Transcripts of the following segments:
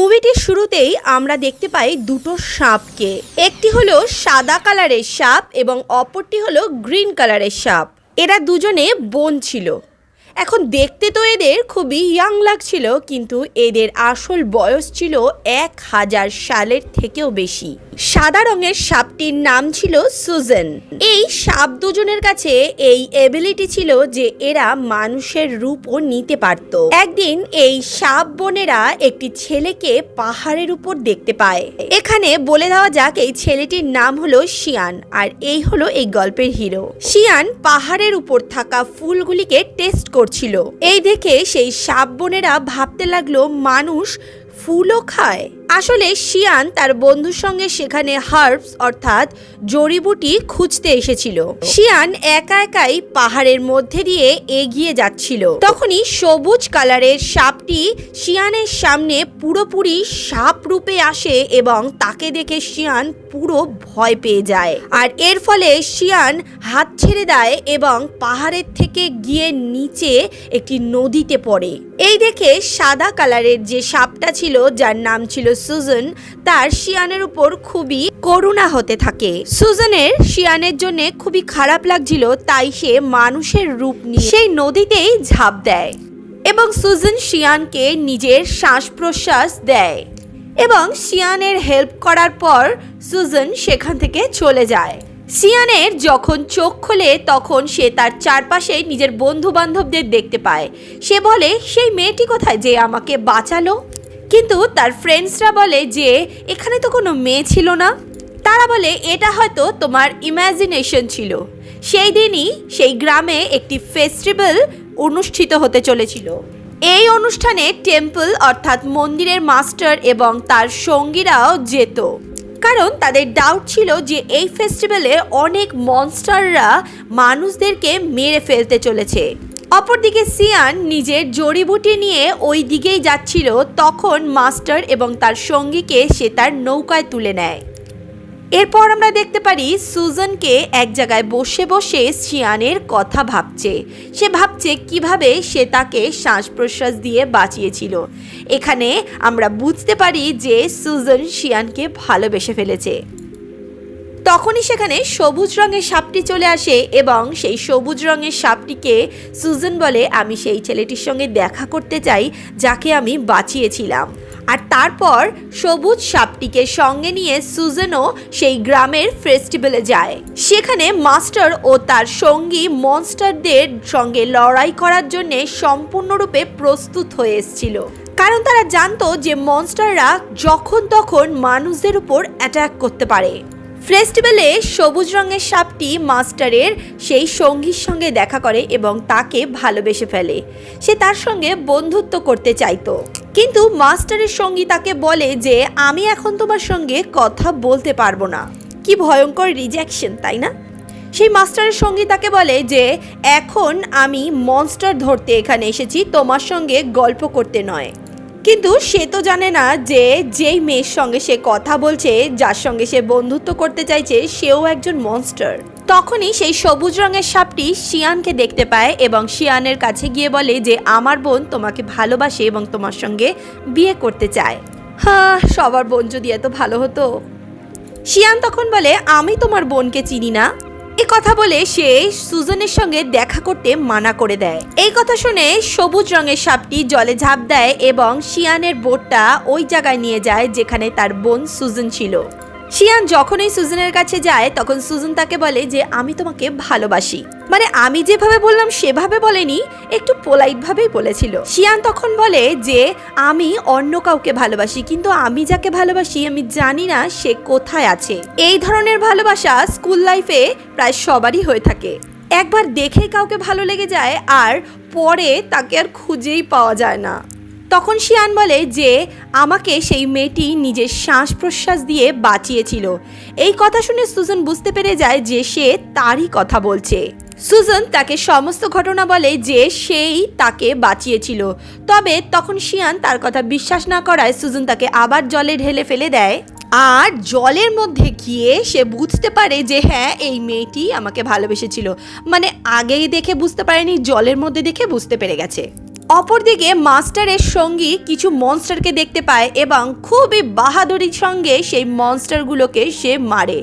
মুভিটির শুরুতেই আমরা দেখতে পাই দুটো সাপকে। একটি হলো সাদা কালারের সাপ এবং অপরটি হলো গ্রিন কালারের সাপ। এরা দুজনে বোন ছিল। এখন দেখতে তো এদের খুবই ইয়াং লাগছিল, কিন্তু এদের আসল বয়স ছিল এক হাজার সালের থেকেও বেশি। সাদা রঙের সাপটির নাম ছিল সুজেন। এই সাপ দুজনের কাছে এই এবিলিটি ছিল যে এরা মানুষের রূপও নিতে পারত। একদিন এই সাপ বোনেরা একটি ছেলেকে পাহাড়ের উপর দেখতে পায়। এখানে বলে দেওয়া যাক এই ছেলেটির নাম হলো শিয়ান, আর এই হলো এই গল্পের হিরো শিয়ান পাহাড়ের উপর থাকা ফুলগুলিকে টেস্ট করছিল। এই দেখে সেই সাপ বোনেরা ভাবতে লাগল মানুষ ফুলও খায়। আসলে শিয়ান তার বন্ধুর সঙ্গে সেখানে হার্বস, অর্থাৎ জড়িবুটি খুঁজতে এসেছিল। শিয়ান একা একাই পাহাড়ের মধ্যে দিয়ে এগিয়ে যাচ্ছিল। তখনই সবুজ কালারের সাপটি শিয়ানের সামনে পুরোপুরি সাপ রূপে আসে এবং তাকে দেখে শিয়ান পুরো ভয় পেয়ে যায়। আর এর ফলে শিয়ান হাত ছেড়ে দেয় এবং পাহাড়ের থেকে গিয়ে নিচে একটি নদীতে পড়ে। এই দেখে সাদা কালারের যে সাপটা ছিল, যার নাম ছিল সুজন তার শিয়ানের উপর খুবই করুণা হতে থাকে। সুজনের শিয়ানের জন্য খুবই খারাপ লাগছিল, তাই সে মানুষের রূপ নিয়ে সেই নদীতেই ঝাঁপ দেয় এবং সুজন শিয়ানকে নিজের শ্বাস প্রশ্বাস দেয় এবং শিয়ানের হেল্প করার পর সুজন সেখান থেকে চলে যায়। সিয়ানের যখন চোখ খোলে, তখন সে তার চারপাশে নিজের বন্ধু বান্ধবদের দেখতে পায়। সে বলে, সেই মেয়েটি কোথায়? যে আমাকে বাঁচালো। কিন্তু তার ফ্রেন্ডসরা বলে যে, এখানে তো কোনো মেয়ে ছিল না। তারা বলে, এটা হয়তো তোমার ইম্যাজিনেশন ছিল। সেই দিনই সেই গ্রামে একটি ফেস্টিভ্যাল অনুষ্ঠিত হতে চলেছিল। এই অনুষ্ঠানে টেম্পল অর্থাৎ মন্দিরের মাস্টার এবং তার সঙ্গীরাও যেত। কারণ তাদের ডাউট ছিল যে, এই ফেস্টিভ্যালে অনেক মনস্টাররা মানুষদেরকে মেরে ফেলতে চলেছে। অপরদিকে সিয়ান নিজের জড়িবুটি নিয়ে ওই দিকেই যাচ্ছিল, তখন মাস্টার এবং তার সঙ্গীকে সে তার নৌকায় তুলে নেয়। এরপর আমরা দেখতে পারি সুজনকে এক জায়গায় বসে বসে শিয়ানের কথা ভাবছে। সে ভাবছে কীভাবে সে তাকে শ্বাস প্রশ্বাস দিয়ে বাঁচিয়েছিল। এখানে আমরা বুঝতে পারি যে সুজন শিয়ানকে ভালোবেসে ফেলেছে। তখনই সেখানে সবুজ রঙের সাপটি চলে আসে এবং সেই সবুজ রঙের সাপটিকে সুজন বলে, আমি সেই ছেলেটির সঙ্গে দেখা করতে চাই, যাকে আমি বাঁচিয়েছিলাম। আর তারপর সবুজ সাপটিকে সঙ্গে নিয়ে সুজনও সেই গ্রামের ফেস্টিভ্যালে যায়। সেখানে মাস্টার ও তার সঙ্গী মনস্টারদের সঙ্গে লড়াই করার জন্য সম্পূর্ণরূপে প্রস্তুত হয়ে এসেছিল। কারণ তারা জানতো যে মনস্টাররা যখন তখন মানুষদের উপর অ্যাটাক করতে পারে। ফেস্টিভ্যালে সবুজ রঙের সাপটি মাস্টারের সেই সঙ্গীর সঙ্গে দেখা করে এবং তাকে ভালোবেসে ফেলে। সে তার সঙ্গে বন্ধুত্ব করতে চাইতো। কিন্তু মাস্টারের সঙ্গী তাকে বলে যে, আমি এখন তোমার সঙ্গে কথা বলতে পারব না। কি ভয়ঙ্কর রিজেকশন তাই না? সেই মাস্টারের সঙ্গী তাকে বলে যে, এখন আমি মনস্টার ধরতে এখানে এসেছি, তোমার সঙ্গে গল্প করতে নয়। কিন্তু সে তো জানে না যে যেই মেয়ের সঙ্গে সে কথা বলছে, যার সঙ্গে সে বন্ধুত্ব করতে চাইছে, সেও একজন মনস্টার তখনই সেই সবুজ রঙের সাপটি শিয়ানকে দেখতে পায় এবং শিয়ানের কাছে গিয়ে বলে যে, আমার বোন তোমাকে ভালোবাসে এবং তোমার সঙ্গে বিয়ে করতে চায়। হ্যাঁ সবার বোন যদি এত ভালো হতো? শিয়ান তখন বলে, আমি তোমার বোনকে চিনি না। এ কথা বলে সে সুজনের সঙ্গে দেখা করতে মানা করে দেয়। এই কথা শুনে সবুজ রঙের সাপটি জলে ঝাঁপ দেয় এবং শিয়ানের বোটটা ওই জায়গায় নিয়ে যায় যেখানে তার বোন সুজন ছিল। শিয়ান যখনই সুজনের কাছে যায়, তখন সুজন তাকে বলে যে, আমি তোমাকে ভালোবাসি। মানে আমি যেভাবে বললাম, সেভাবে বলেনি, একটু পোলাইট ভাবেই বলেছিল। শিয়ান তখন বলে যে, আমি অন্য কাউকে ভালোবাসি, কিন্তু আমি যাকে ভালোবাসি, আমি জানি না সে কোথায় আছে। এই ধরনের ভালোবাসা স্কুল লাইফে প্রায় সবারই হয়ে থাকে। একবার দেখে কাউকে ভালো লেগে যায়, আর পরে তাকে আর খুঁজেই পাওয়া যায় না। তখন শিয়ান বলে যে, আমাকে সেই মেয়েটি নিজের শ্বাস প্রশ্বাস দিয়ে বাঁচিয়েছিল। এই কথা শুনে সুজন বুঝতে পেরে যায় যে সে তারই কথা বলছে। সুজন তাকে সমস্ত ঘটনা বলে যে সেই তাকে বাঁচিয়েছিল। তবে তখন শিয়ান তার কথা বিশ্বাস না করায় সুজন তাকে আবার জলে ঢেলে ফেলে দেয়। আর জলের মধ্যে গিয়ে সে বুঝতে পারে যে হ্যাঁ এই মেয়েটি আমাকে ভালোবেসেছিল। মানে আগেই দেখে বুঝতে পারেনি, জলের মধ্যে দেখে বুঝতে পেরে গেছে। অপরদিকে মাস্টারের সঙ্গী কিছু মনস্টারকে দেখতে পায় এবং খুবই বাহাদুরির সঙ্গে সেই মনস্টারগুলোকে সে মারে।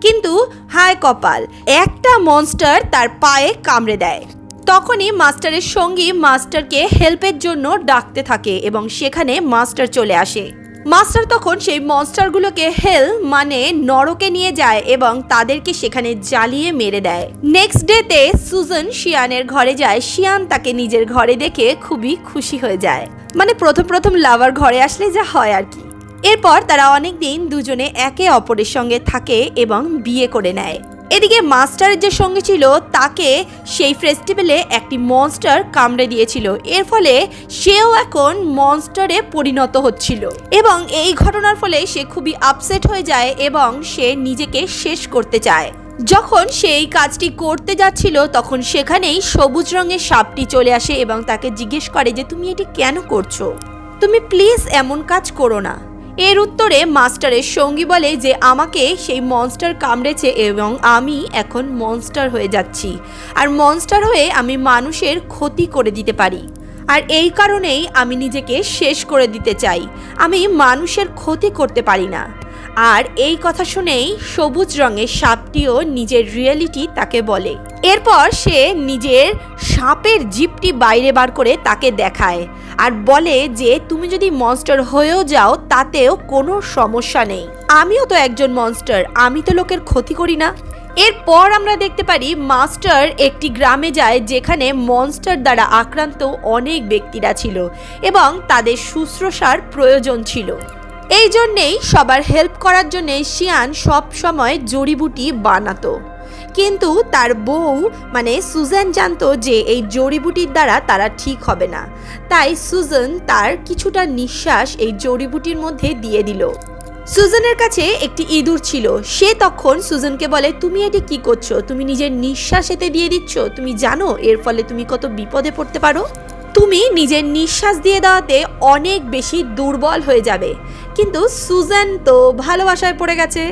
কিন্তু হায় কপাল, একটা মনস্টার তার পায়ে কামড়ে দেয়। তখনই মাস্টারের সঙ্গী মাস্টারকে হেল্পের জন্য ডাকতে থাকে এবং সেখানে মাস্টার চলে আসে। মাস্টার তখন সেই মনস্টারগুলোকে হেল মানে নরকে নিয়ে যায় এবং তাদেরকে সেখানে জ্বালিয়ে মেরে দেয়। নেক্সট ডেতে সুজন শিয়ানের ঘরে যায়। শিয়ান তাকে নিজের ঘরে দেখে খুবই খুশি হয়ে যায়। মানে প্রথম প্রথম লাভার ঘরে আসলে যা হয় আর কি। এরপর তারা অনেক দিন দুজনে একে অপরের সঙ্গে থাকে এবং বিয়ে করে নেয়। এদিকে মাস্টারের যে সঙ্গে ছিল, তাকে সেই ফেস্টিভ্যালে একটি মনস্টার কামড়ে দিয়েছিল। এর ফলে সেও এখন মনস্টারে পরিণত হচ্ছিল। এবং এই ঘটনার ফলে সে খুবই আপসেট হয়ে যায় এবং সে নিজেকে শেষ করতে চায়। যখন সে এই কাজটি করতে যাচ্ছিল, তখন সেখানেই সবুজ রঙের সাপটি চলে আসে এবং তাকে জিজ্ঞেস করে যে, তুমি এটি কেন করছ? তুমি প্লিজ এমন কাজ করো না। এর উত্তরে মাস্টারের সঙ্গী বলে যে আমাকে সেই মনস্টার কামড়েছে এবং আমি এখন মনস্টার হয়ে যাচ্ছি। আর মনস্টার হয়ে আমি মানুষের ক্ষতি করে দিতে পারি। আর এই কারণেই আমি নিজেকে শেষ করে দিতে চাই। আমি মানুষের ক্ষতি করতে পারি না। আর এই কথা শুনেই সবুজ রঙের সাপটিও নিজের রিয়েলিটি তাকে বলে। এরপর সে নিজের সাপের জিপটি বাইরে বার করে তাকে দেখায় আর বলে যে, তুমি যদি মনস্টার হয়েও যাও, তাতেও কোনো সমস্যা নেই। আমিও তো একজন মনস্টার আমি তো লোকের ক্ষতি করি না। এরপর আমরা দেখতে পারি মাস্টার একটি গ্রামে যায় যেখানে মনস্টার দ্বারা আক্রান্ত অনেক ব্যক্তিরা ছিল এবং তাদের শুশ্রূষার প্রয়োজন ছিল। এই জন্যেই সবার হেল্প করার জন্যে শিয়ান সব সময় জড়িবুটি বানাতো। কিন্তু তার বউ মানে সুজান জানতো যে এই জড়িবুটির দ্বারা তারা ঠিক হবে না। তাই সুজন তার কিছুটা নিঃশ্বাস এই জড়িবুটির মধ্যে দিয়ে দিল। সুজনের কাছে একটি ইঁদুর ছিল। সে তখন সুজনকে বলে, তুমি এটি কি করছ? তুমি নিজের নিঃশ্বাস এতে দিয়ে দিচ্ছ? তুমি জানো এর ফলে তুমি কত বিপদে পড়তে পারো? তুমি নিজের নিঃশ্বাস দিয়ে দেওয়াতে অনেক বেশি দুর্বল হয়ে যাবে। কিন্তু সুজান তো ভালোবাসায় পড়ে গেছে।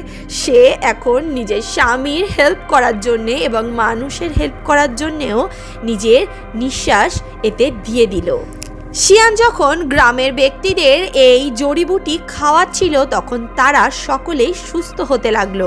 সে এখন নিজের স্বামীর হেল্প করার জন্যে এবং মানুষের হেল্প করার জন্যেও নিজের নিঃশ্বাস এতে দিয়ে দিল। শিয়ান যখন গ্রামের ব্যক্তিদের এই জড়িবুটি খাওয়াচ্ছিল, তখন তারা সকলেই সুস্থ হতে লাগল।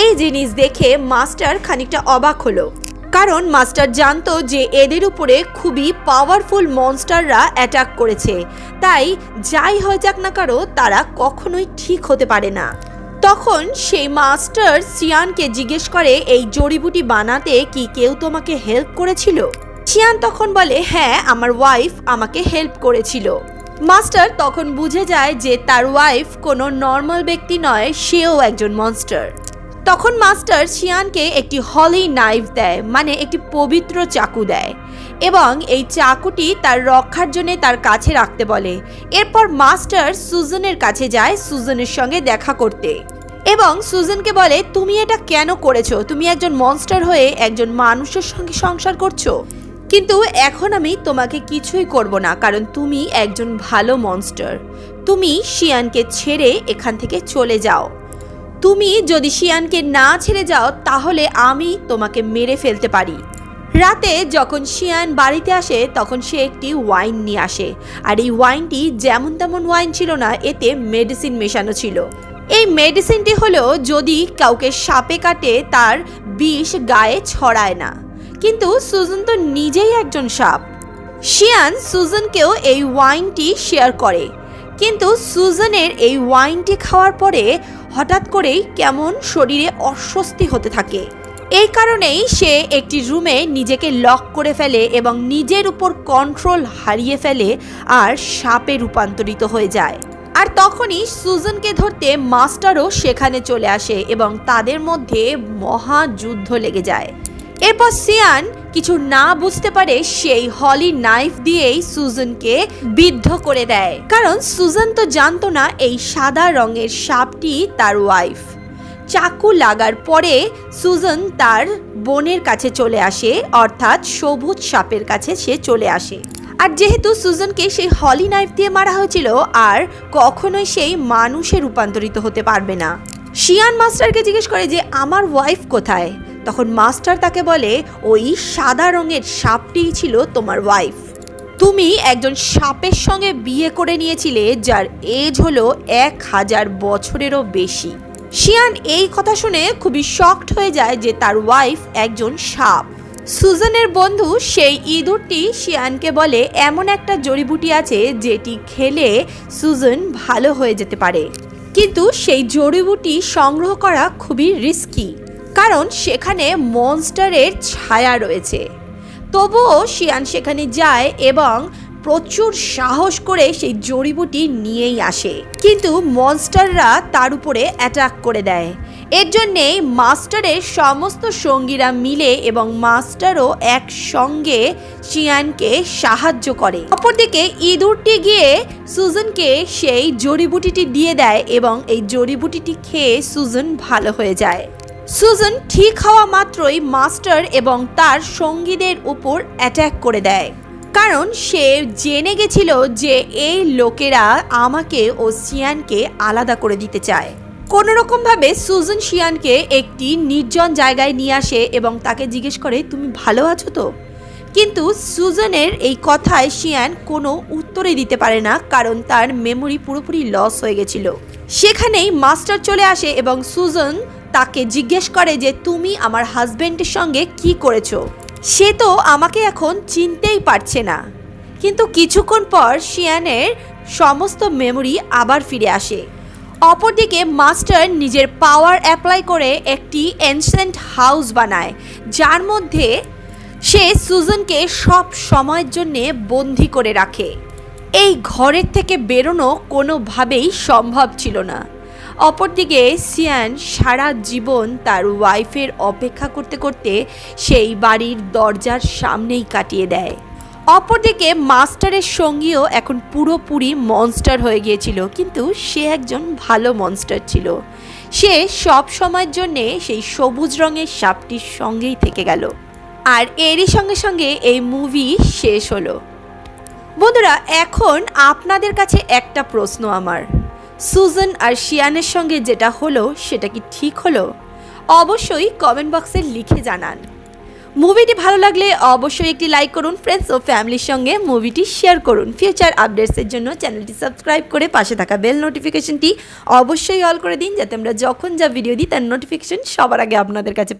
এই জিনিস দেখে মাস্টার খানিকটা অবাক হলো। কারণ মাস্টার জানতো যে এদের উপরে খুবই পাওয়ারফুল মনস্টাররা অ্যাটাক করেছে। তাই যাই হয়ে যাক না কারও, তারা কখনোই ঠিক হতে পারে না। তখন সেই মাস্টার সিয়ানকে জিজ্ঞেস করে, এই জড়িবুটি বানাতে কি কেউ তোমাকে হেল্প করেছিল? সিয়ান তখন বলে হ্যাঁ আমার ওয়াইফ আমাকে হেল্প করেছিল। মাস্টার তখন বুঝে যায় যে তার ওয়াইফ কোনো নর্মাল ব্যক্তি নয়, সেও একজন মনস্টার তখন মাস্টার শিয়ানকে একটি হলি নাইফ দেয় মানে একটি পবিত্র চাকু দেয় এবং এই চাকুটি তার রক্ষার জন্য তার কাছে রাখতে বলে। এরপর মাস্টার সুজনের কাছে যায় সুজনের সঙ্গে দেখা করতে এবং সুজনকে বলে, তুমি এটা কেন করেছ? তুমি একজন মনস্টার হয়ে একজন মানুষের সঙ্গে সংসার করছ। কিন্তু এখন আমি তোমাকে কিছুই করব না, কারণ তুমি একজন ভালো মনস্টার তুমি শিয়ানকে ছেড়ে এখান থেকে চলে যাও। তুমি যদি শিয়ানকে না ছেড়ে যাও, তাহলে আমি তোমাকে মেরে ফেলতে পারি। রাতে যখন শিয়ান বাড়িতে আসে, তখন সে একটি ওয়াইন নিয়ে আসে। আর এই ওয়াইনটি যেমন তেমন ওয়াইন ছিল না, এতে মেডিসিন মেশানো ছিল। এই মেডিসিনটি হলো যদি কাউকে সাপে কাটে, তার বিষ গায়ে ছড়ায় না। কিন্তু সুজন তো নিজেই একজন সাপ। শিয়ান সুজনকেও এই ওয়াইনটি শেয়ার করে। কিন্তু সুজনের এই ওয়াইনটি খাওয়ার পরে হঠাৎ করেই কেমন শরীরে অস্বস্তি হতে থাকে। এই কারণেই সে একটি রুমে নিজেকে লক করে ফেলে এবং নিজের উপর কন্ট্রোল হারিয়ে ফেলে আর সাপে রূপান্তরিত হয়ে যায়। আর তখনই সুজনকে ধরতে মাস্টারও সেখানে চলে আসে এবং তাদের মধ্যে মহাযুদ্ধ লেগে যায়। এরপর সিয়ান কিছু না বুঝতে পারে সেই হলি নাইফ দিয়েই সুজনকে বিদ্ধ করে দেয়। কারণ সুজন তো জানতো না এই সাদা রঙের সাপটি তার ওয়াইফ। চাকু লাগার পরে সুজন তার বোনের কাছে চলে আসে, অর্থাৎ সবুজ সাপের কাছে সে চলে আসে। আর যেহেতু সুজনকে সেই হলি নাইফ দিয়ে মারা হয়েছিল, আর কখনোই সেই মানুষে রূপান্তরিত হতে পারবে না। শিয়ান মাস্টারকে জিজ্ঞেস করে যে, আমার ওয়াইফ কোথায়? তখন মাস্টার তাকে বলে, ওই সাদা রঙের সাপটিই ছিল তোমার ওয়াইফ তুমি একজন সাপের সঙ্গে বিয়ে করে নিয়েছিলে, যার এজ হলো এক হাজার বছরেরও বেশি। শিয়ান এই কথা শুনে খুবই শকড হয়ে যায় যে তার ওয়াইফ একজন সাপ। সুজানের বন্ধু সেই ইঁদুরটি শিয়ানকে বলে, এমন একটা জড়িবুটি আছে যেটি খেলে সুজন ভালো হয়ে যেতে পারে। কিন্তু সেই জড়িবুটি সংগ্রহ করা খুবই রিস্কি কারণ সেখানে মনস্টারের ছায়া রয়েছে। তবুও শিয়ান সেখানে যায় এবং প্রচুর সাহস করে সেই জড়িবুটি নিয়েই আসে। কিন্তু মনস্টাররা তার উপরে অ্যাটাক করে দেয়। এর জন্যেই মাস্টারের সমস্ত সঙ্গীরা মিলে এবং মাস্টারও একসঙ্গে শিয়ানকে সাহায্য করে। অপরদিকে ইঁদুরটি গিয়ে সুজনকে সেই জড়িবুটিটি দিয়ে দেয় এবং এই জড়িবুটিটি খেয়ে সুজন ভালো হয়ে যায়। সুজন ঠিক হওয়া মাত্রই মাস্টার এবং তার সঙ্গীদের উপর অ্যাটাক করে দেয়। কারণ সে জেনে গেছিল যে এই লোকেরা আমাকে ও সিয়ানকে আলাদা করে দিতে চায়। কোনো রকমভাবে সুজন শিয়ানকে একটি নির্জন জায়গায় নিয়ে আসে এবং তাকে জিজ্ঞেস করে, তুমি ভালো আছো তো? কিন্তু সুজনের এই কথায় শিয়ান কোনো উত্তরই দিতে পারে না, কারণ তার মেমোরি পুরোপুরি লস হয়ে গেছিল। সেখানেই মাস্টার চলে আসে এবং সুজন তাকে জিজ্ঞেস করে যে, তুমি আমার হাজবেন্ডের সঙ্গে কি করেছ? সে তো আমাকে এখন চিনতেই পারছে না। কিন্তু কিছুক্ষণ পর শিয়ানের সমস্ত মেমোরি আবার ফিরে আসে। অপরদিকে মাস্টার নিজের পাওয়ার অ্যাপ্লাই করে একটি এনসেন্ট হাউস বানায়, যার মধ্যে সে সুজনকে সব সময়ের জন্যে বন্দি করে রাখে। এই ঘরের থেকে বেরোনো কোনোভাবেই সম্ভব ছিল না। অপরদিকে সিয়ান সারা জীবন তার ওয়াইফের অপেক্ষা করতে করতে সেই বাড়ির দরজার সামনেই কাটিয়ে দেয়। অপরদিকে মাস্টারের সঙ্গীও এখন পুরোপুরি মনস্টার হয়ে গিয়েছিল, কিন্তু সে একজন ভালো মনস্টার ছিল। সে সব সময়ের জন্যে সেই সবুজ রঙের সাপটির সঙ্গেই থেকে গেল। আর এরই সঙ্গে সঙ্গে এই মুভি শেষ হলো। বন্ধুরা, এখন আপনাদের কাছে একটা প্রশ্ন আমার। সুজন আর শিয়ানের সঙ্গে যেটা হলো, সেটা কি ঠিক হলো? অবশ্যই কমেন্ট বক্সে লিখে জানান। মুভিটি ভালো লাগলে অবশ্যই একটি লাইক করুন ফ্রেন্ডস ও ফ্যামিলির সঙ্গে মুভিটি শেয়ার করুন। ফিউচার আপডেটসের জন্য চ্যানেলটি সাবস্ক্রাইব করে পাশে থাকা বেল নোটিফিকেশনটি অবশ্যই অল করে দিন, যাতে আমরা যখন যা ভিডিও দিই, তার নোটিফিকেশন সবার আগে আপনাদের কাছে